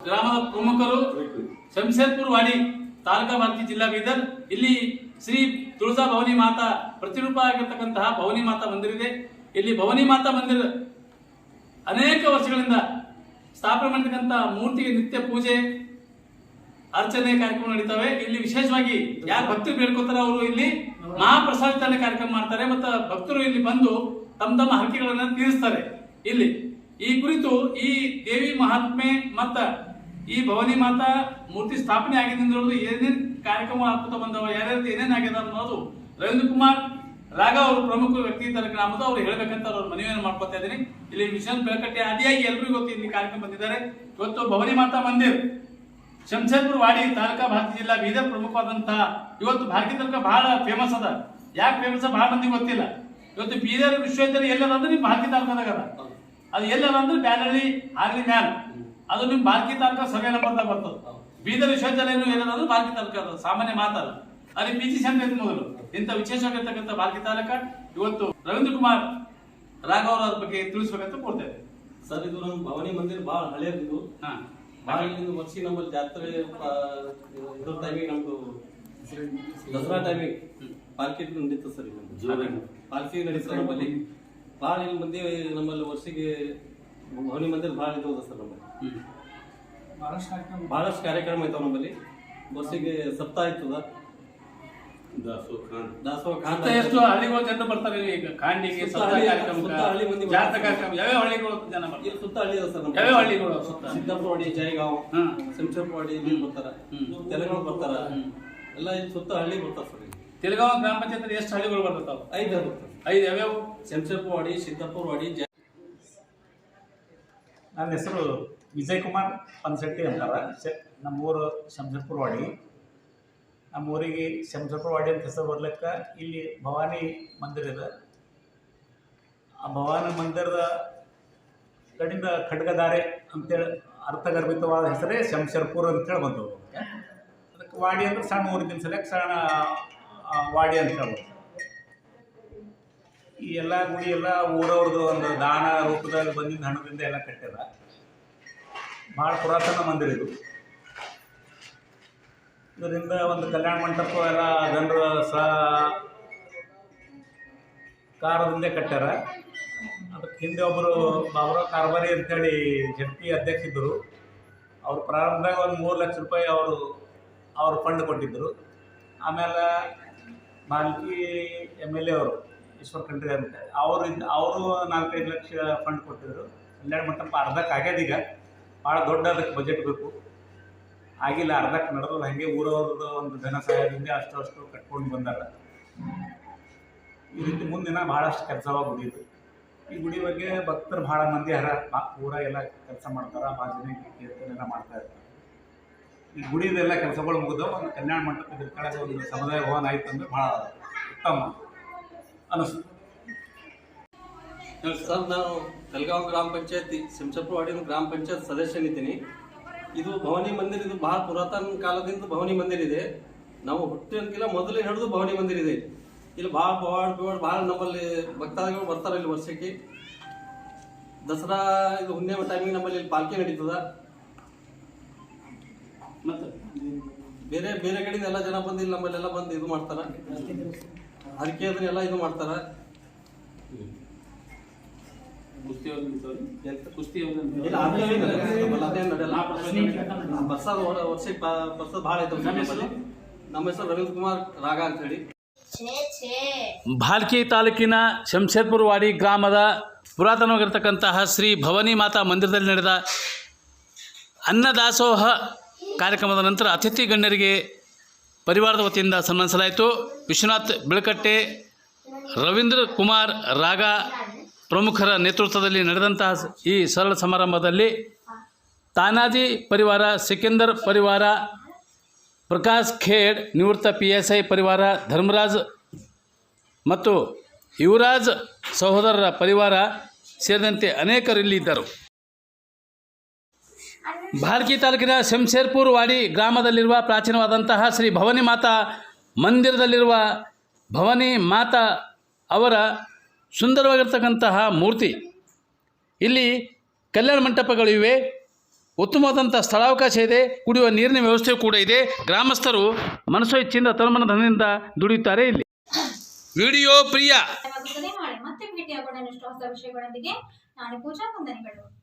ಗ್ರಾಮದ ಪ್ರಮುಖರು ಶಂಶೇರ್ಪುರ್ ವಾಡಿ ತಾಲೂಕಾ ಭಾರತಿ ಜಿಲ್ಲಾ ಬೀದರ್, ಇಲ್ಲಿ ಶ್ರೀ ತುಳಜಾ ಭವನಿ ಮಾತಾ ಪ್ರತಿರೂಪ ಆಗಿರ್ತಕ್ಕಂತಹ ಭವನಿ ಮಾತಾ ಮಂದಿರ ಇದೆ. ಇಲ್ಲಿ ಭವನಿ ಮಾತಾ ಮಂದಿರ ಅನೇಕ ವರ್ಷಗಳಿಂದ ಸ್ಥಾಪನೆ ಮಾಡಿರ್ತಕ್ಕಂತಹ ಮೂರ್ತಿಗೆ ನಿತ್ಯ ಪೂಜೆ, ಅರ್ಚನೆ ಕಾರ್ಯಕ್ರಮ ನಡೀತವೆ. ಇಲ್ಲಿ ವಿಶೇಷವಾಗಿ ಯಾರು ಭಕ್ತರು ಬೇಡ್ಕೋತಾರೆ ಅವರು ಇಲ್ಲಿ ಮಹಾಪ್ರಸಾದ ಕಾರ್ಯಕ್ರಮ ಮಾಡ್ತಾರೆ. ಮತ್ತು ಭಕ್ತರು ಇಲ್ಲಿ ಬಂದು ತಮ್ಮ ತಮ್ಮ ಹಕ್ಕಿಗಳನ್ನು ತೀರಿಸ್ತಾರೆ. ಇಲ್ಲಿ ಈ ಕುರಿತು ಈ ದೇವಿ ಮಹಾತ್ಮೆ ಮತ್ತ ಈ ಭವಾನಿ ಮಾತಾ ಮೂರ್ತಿ ಸ್ಥಾಪನೆ ಆಗಿದೆ ಏನೇನು ಕಾರ್ಯಕ್ರಮ ಆಗ್ತಾ ಬಂದವ ಯಾರ್ಯಾರು ಏನೇನ್ ಆಗ್ಯದ ಅನ್ನೋದು ರವೀಂದ್ರ ಕುಮಾರ್ ರಾಗ ಅವರು ಪ್ರಮುಖ ವ್ಯಕ್ತಿ ಇದ್ದಾರೆ ಗ್ರಾಮದ ಅವ್ರು ಹೇಳ್ಬೇಕಂತ ಅವ್ರ ಮನವಿಯನ್ನು ಮಾಡ್ಕೊತಾ ಇದ್ದೀನಿ. ಇಲ್ಲಿ ಮಿಷನ್ ಬೆಳಕಟ್ಟೆ ಆದಿಯಾಗಿ ಎಲ್ರಿಗೂ ಗೊತ್ತು ಇಲ್ಲಿ ಕಾರ್ಯಕ್ರಮ ಬಂದಿದ್ದಾರೆ. ಇವತ್ತು ಭವಾನಿ ಮಾತಾ ಮಂದಿರ್ ಶಂಶೇದ್ಪುರ್ ವಾಡಿ ತಾಲೂಕಾ ಭಾರತೀಯ ಜಿಲ್ಲಾ ಬೀದರ್ ಪ್ರಮುಖವಾದಂತಹ ಇವತ್ತು ಭಾರತೀಯ ತನಕ ಬಹಳ ಫೇಮಸ್ ಅದ. ಯಾಕೆ ಫೇಮಸ್ ಬಹಳ ಮಂದಿ ಗೊತ್ತಿಲ್ಲ. ಇವತ್ತು ಬೀದರ್ ವಿಶ್ವವಿದ್ಯಾಲಯ ಎಲ್ಲದಂದ್ರೆ ಭಾರತೀಯ ತಾಲೂಕದಾಗ ಅದ. ಅದು ಎಲ್ಲ ಅಂದ್ರೆ ಅಲ್ಲಿ ಆಗ್ಲಿ ಮ್ಯಾಲ್ ಅದು ನಿಮ್ ಬಾಲ್ಕಿ ತನಕ ಸರ್ವೆ ನಂಬರ್ ಬರ್ತದೆ. ಬೀದರ್ ವಿಶ್ವವಿದ್ಯಾಲಯ ಏನಂದ್ರೆ ಬಾಲ್ಕಿ ತನಕ ತಾಲೂಕ ಅದ ಸಾಮಾನ್ಯ ಮಾತಲ್ಲ. ಅಲ್ಲಿ ಪಿ ಜಿ ಸೆಂಟರ್ ಮೊದಲು ಇಂಥ ವಿಶೇಷವಾಗಿರ್ತಕ್ಕಂಥ ಬಾಲ್ಕಿ ತಾಲೂಕ ಇವತ್ತು ರವೀಂದ್ರ ಕುಮಾರ್ ರಾಘವ್ ಅವ್ರ ಬಗ್ಗೆ ತಿಳಿಸ್ಬೇಕಂತ ಕೊಡ್ತೇವೆ ಸರ್ ಇದು ನಮ್ಮ ಭವಾನಿ ಮಂದಿರ ಬಹಳ ಹಳೆಯದಿದು ಇಲ್ಲಿಂದ ವರ್ಷಿ ನಮ್ಮಲ್ಲಿ ಜಾತ್ರೆ ಇದ್ರ ಟೈಮಿಗೆ ನಮ್ದು ದಸರಾ ಟೈಮಿಗೆ ಪಾಲ್ಕಿ ನಡೀತದೆ ಸರ್ ಪಾಲ್ಕಿ ನಡೀತದೆ ನಮ್ಮಲ್ಲಿ. ಭಾಳ ಇಲ್ಲಿ ಮಂದಿ ನಮ್ಮಲ್ಲಿ ವರ್ಷಿಗೆ ಭವನಿ ಮಂದಿರ ಭಾಳ ಇದು ಸರ್ ನಮ್ಮಲ್ಲಿ. ಭಾಳಷ್ಟು ಬಹಳಷ್ಟು ಕಾರ್ಯಕ್ರಮ ಐತಾವ ನಮ್ಮಲ್ಲಿ. ವರ್ಷಿಗೆ ಸಪ್ತಾಹ ಇರ್ತದ. ದಾಸೋಹ ದಾಸೋಹ ಅಂತ. ಎಷ್ಟು ಹಳ್ಳಿಗಳು ಜನ ಬರ್ತಾರೆ ಈಗ. ಕಾಂಡಿಗೆ ಸುತ್ತ ಹಳ್ಳಿ- ಜಾತ್ರಾ ಬರ್ತಾರೆ. ಕಾರ್ಯಕ್ರಮ ಯಾವ್ಯಾವ ಹಳ್ಳಿಗಳು ಜನ ಬರ್ತಾರೆ? ಇಲ್ಲಿ ಸುತ್ತ ಹಳ್ಳಿ ಸರ್ ನಮ್ಮ ಯಾವ್ಯಾವ ಹಳ್ಳಿಗಳು ಸುತ್ತ? ಸಿದ್ದಾಪುರವಾಡಿ ಜಯಗಾಂವ್. ಶಂಶಾಪುರವಾಡಿ ಇಲ್ಲಿ ಬರ್ತಾರ. ತೆಲಂಗಾಣ ಬರ್ತಾರ. ಎಲ್ಲ ಸುತ್ತ ಹಳ್ಳಿ ಬರ್ತಾರ ಸರ್ ಇಲ್ಲಿ. ಗ್ರಾಮ ಪಂಚಾಯತ್ ಎಷ್ಟು ಹಳ್ಳಿಗಳು ಬರ್ತಾವ ಐದು ಬರ್ತಾರ ಐದು ಯಾವ್ಯಾವ ಶಂಶಾಪುರವಾಡಿ ಸಿದ್ದಾಪುರವಾಡಿ ಜ ನನ್ನ ಹೆಸರು ವಿಜಯ್ ಕುಮಾರ್ ಪನ್ಸೆಟ್ಟಿ ಅಂತಾರೆ. ಶ ನಮ್ಮೂರು ವಾಡಿ. ನಮ್ಮೂರಿಗೆ ಶಂಸರ್ಪುರವಾಡಿ ಅಂತ ಹೆಸರು ಬರ್ಲಿಕ್ಕೆ ಇಲ್ಲಿ ಭವಾನಿ ಮಂದಿರ ಇದೆ. ಆ ಭವಾನಿ ಮಂದಿರದ ಕಡಿಂದ ಖಡ್ಗದಾರೆ ಅಂತೇಳಿ ಅರ್ಥಗರ್ಭಿತವಾದ ಹೆಸರೇ ಶಂಶರಪುರ ಅಂತೇಳಿ ಬಂದವು ಅದಕ್ಕೆ ವಾಡಿ ಅಂದ್ರೆ ಸಣ್ಣ ಊರಿನ ಸಲಕ್ಕೆ ಸಣ್ಣ ವಾಡಿ ಅಂತ ಹೇಳ್ಬೋದು. ಈ ಎಲ್ಲ ಗುಡಿ ಎಲ್ಲ ಊರವ್ರದ್ದು ಒಂದು ದಾನ ರೂಪದಲ್ಲಿ ಬಂದಿದ್ದ ಹಣದಿಂದ ಎಲ್ಲ ಕಟ್ಟ್ಯಾರ ಭಾಳ ಪುರಾತನ ಮಂದಿರ ಇದು. ಇದರಿಂದ ಒಂದು ಕಲ್ಯಾಣ ಮಂಟಪ ಎಲ್ಲ ಜನರ ಸಹಕಾರದಿಂದ ಕಟ್ಟ್ಯಾರ. ಅದಕ್ಕೆ ಹಿಂದೆ ಒಬ್ಬರು ಬಾಬುರಾವ್ ಕಾರ್ಬಾರಿ ಅಂತೇಳಿ ಜಡ್ ಪಿ ಅಧ್ಯಕ್ಷಿದ್ದರು ಅವ್ರ ಪ್ರಾರಂಭದಾಗ ಒಂದು ಮೂರು ಲಕ್ಷ ರೂಪಾಯಿ ಅವರು, ಅವ್ರು ಫಂಡ್ ಕೊಟ್ಟಿದ್ದರು. ಆಮೇಲೆ ಮಾಲ್ಕಿ ಎಂ ಎಲ್ ಎ ಅವರು ಈಶ್ವರ್ ಖಂಡ್ರೆ ಅಂತ ಅವರು ಅವರು ನಾಲ್ಕೈದು ಲಕ್ಷ ಫಂಡ್ ಕೊಟ್ಟಿದ್ರು. ಕಲ್ಯಾಣ ಮಂಟಪ ಅರ್ಧಕ್ಕೆ ಆಗ್ಯದ ಈಗ. ಭಾಳ ದೊಡ್ಡ ಅದಕ್ಕೆ ಬಜೆಟ್ ಬೇಕು. ಆಗಿಲ್ಲ, ಅರ್ಧಕ್ಕೆ ನಡೆದ್ರೆ ಹಾಗೆ ಊರವ್ರದ್ದು ಒಂದು ಧನ ಸಹಾಯದಿಂದ ಅಷ್ಟು ಅಷ್ಟು ಕಟ್ಕೊಂಡು ಬಂದಾರ. ಈ ರೀತಿ ಮುಂದಿನ ಭಾಳಷ್ಟು ಕೆಲಸವ ಗುಡಿದು ಈ ಗುಡಿ ಬಗ್ಗೆ ಭಕ್ತರು ಭಾಳ ಮಂದಿ ಹರ ಎಲ್ಲ ಕೆಲಸ ಮಾಡ್ತಾರೆ ಭಜನೆ ಕೀರ್ತನೆ ಎಲ್ಲ ಮಾಡ್ತಾ ಇರ್ತಾರೆ. ಈ ಗುಡಿದೆಲ್ಲ ಕೆಲಸಗಳು ಮುಗಿದವು. ಒಂದು ಕಲ್ಯಾಣ ಮಂಟಪದ ಕಡೆ ಒಂದು ಸಮುದಾಯ ಭವನ ಆಯ್ತು ಅಂದ್ರೆ ಭಾಳ ಉತ್ತಮ. ಅನಿಸ್ತು ಸರ್, ನಾನು ಬೆಳಗಾವ್ ಗ್ರಾಮ ಪಂಚಾಯತಿ ಶಂಶಾಪುರವಾಡಿ ಗ್ರಾಮ ಪಂಚಾಯತ್ ಸದಸ್ಯನಿದ್ದೀನಿ ಇದು ಭವನಿ ಮಂದಿರ, ಇದು ಬಹಳ ಪುರಾತನ ಕಾಲದಿಂದ ಭವನಿ ಮಂದಿರ ಇದೆ. ನಾವು ಹುಟ್ಟಿನಕ್ಕಿಲ್ಲ ಮೊದಲೇ ಹಿಡಿದು ಭವನಿ ಮಂದಿರ ಇದೆ. ಇಲ್ಲಿ ಭಾಳ ಪವಾಡ್ ಪವಾಡ್ ಭಾಳ ನಮ್ಮಲ್ಲಿ ಭಕ್ತಾದಿಗಳು ಬರ್ತಾರೆ ಇಲ್ಲಿ ವರ್ಷಕ್ಕೆ. ದಸರಾ, ಇದು ಹುಣ್ಣಿಮೆ ಟೈಮಿಗೆ ನಮ್ಮಲ್ಲಿ ಇಲ್ಲಿ ಪಾಲ್ಕಿ ನಡೀತದ. ಮತ್ತೆ ಬೇರೆ ಬೇರೆ ಕಡೆಯಿಂದ ಎಲ್ಲ ಜನ ಬಂದು ಇಲ್ಲಿ ನಮ್ಮಲ್ಲೆಲ್ಲ ಬಂದು ಇದು ಮಾಡ್ತಾರ. ಅದಕ್ಕೆ ಅದನ್ನೆಲ್ಲ ಇದು ಮಾಡ್ತಾರ. ಕುಸ್ತಿ? ಎಂತ? ಕುಸ್ತಿ ಬರ್ಸದ ವರ್ಷಕ್ಕೆ ಬರ್ಸದ್ ಭಾಳ ಐತವ ನಮ್ಮ ಹೆಸರು? ರವೀಂದ್ರ ಕುಮಾರ್ ರಾಗ ಅಂತ ಹೇಳಿ. ಭಾಲ್ಕಿ ತಾಲೂಕಿನ ಶಂಶೇರ್ಪುರ ವಾಡಿ ಗ್ರಾಮದ ಪುರಾತನವಾಗಿರ್ತಕ್ಕಂತಹ ಶ್ರೀ ಭವಾನಿ ಮಾತಾ ಮಂದಿರದಲ್ಲಿ ನಡೆದ ಅನ್ನದಾಸೋಹ ಕಾರ್ಯಕ್ರಮದ ನಂತರ ಅತಿಥಿ ಗಣ್ಯರಿಗೆ ಪರಿವಾರದ ವತಿಯಿಂದ ಸನ್ಮಾನಿಸಲಾಯಿತು. ವಿಶ್ವನಾಥ್ ಬಿಳಕಟ್ಟೆ, ರವೀಂದ್ರ ಕುಮಾರ್ ರಾಗ ಪ್ರಮುಖರ ನೇತೃತ್ವದಲ್ಲಿ ನಡೆದಂತಹ ಈ ಸರಳ ಸಮಾರಂಭದಲ್ಲಿ ತಾನಾಜಿ ಪರಿವಾರ, ಸಿಕಂದರ್ ಪರಿವಾರ, ಪ್ರಕಾಶ್ ಖೇಡ್, ನಿವೃತ್ತ ಪಿ ಎಸ್ ಐ ಪರಿವಾರ, ಧರ್ಮರಾಜ್ ಮತ್ತು ಯುವರಾಜ್ ಸಹೋದರರ ಪರಿವಾರ ಸೇರಿದಂತೆ ಅನೇಕರು ಇಲ್ಲಿ ಇದ್ದರು ಭಾಲ್ಕಿ ತಾಲೂಕಿನ ಶಂಶೇರ್ಪುರ್ ವಾಡಿ ಗ್ರಾಮದಲ್ಲಿರುವ ಪ್ರಾಚೀನವಾದಂತಹ ಶ್ರೀ ಭವನಿ ಮಾತಾ ಮಂದಿರದಲ್ಲಿರುವ ಭವನಿ ಮಾತಾ ಅವರ ಸುಂದರವಾಗಿರ್ತಕ್ಕಂತಹ ಮೂರ್ತಿ. ಇಲ್ಲಿ ಕಲ್ಯಾಣ ಮಂಟಪಗಳು ಇವೆ. ಉತ್ತಮವಾದಂಥ ಸ್ಥಳಾವಕಾಶ ಇದೆ. ಕುಡಿಯುವ ನೀರಿನ ವ್ಯವಸ್ಥೆ ಕೂಡ ಇದೆ. ಗ್ರಾಮಸ್ಥರು ಮನಸ್ಸು ಇಚ್ಛೆಯಿಂದ ತನುಮನ ಧನದಿಂದ ದುಡಿಯುತ್ತಾರೆ ಇಲ್ಲಿ. ವಿಡಿಯೋ ಪ್ರಿಯ. ಮತ್ತೆ ಭೇಟಿಯಾಗೋಣ ಹೊಸ ವಿಷಯಗಳೊಂದಿಗೆ. ನಾನು ಪೂಜಾ ವಂದನೆಗಳು.